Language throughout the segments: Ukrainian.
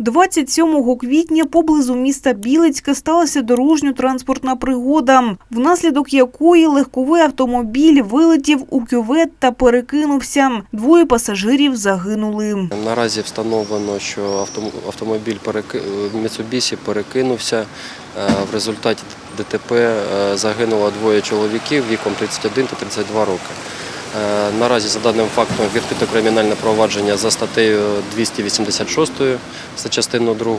27 квітня поблизу міста Білицьке сталася дорожньо-транспортна пригода, внаслідок якої легковий автомобіль вилетів у кювет та перекинувся. Двоє пасажирів загинули. Наразі встановлено, що автомобіль Mitsubishi перекинувся. Е, В результаті ДТП е, загинуло двоє чоловіків віком 31 та 32 роки. Е, Наразі за даним фактом відкрито кримінальне провадження за статтею 286 за частиною 2.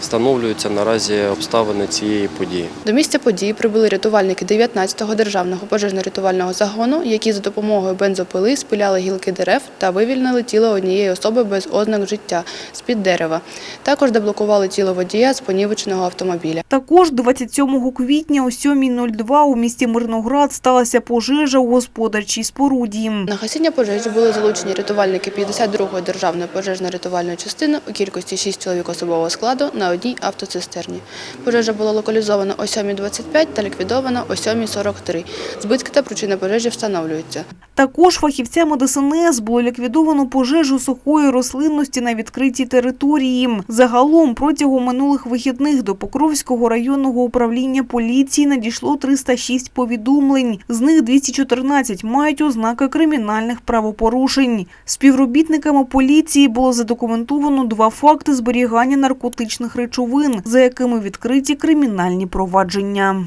Встановлюються наразі обставини цієї події. До місця події прибули рятувальники 19-го державного пожежно-рятувального загону, які за допомогою бензопили спиляли гілки дерев та вивільнили тіло однієї особи без ознак життя з-під дерева. Також деблокували тіло водія з понівеченого автомобіля. Також 27 квітня о 7.02 у місті Мирноград сталася пожежа у господарчій споруді. На гасіння пожежі були залучені рятувальники 52-ї державної пожежно-рятувальної частини у кількості 6 чоловік особового складу на одній автоцистерні. Пожежа була локалізована о 7.25 та ліквідована о 7.43. Збитки та причини пожежі встановлюються. Також фахівцями ДСНС було ліквідовано пожежу сухої рослинності на відкритій території. Загалом протягом минулих вихідних до Покровського районного управління поліції надійшло 306 повідомлень. З них 214 мають ознаки кримінальних правопорушень. Співробітниками поліції було задокументовано два факти зберігання наркотичних речовин, за якими відкриті кримінальні провадження.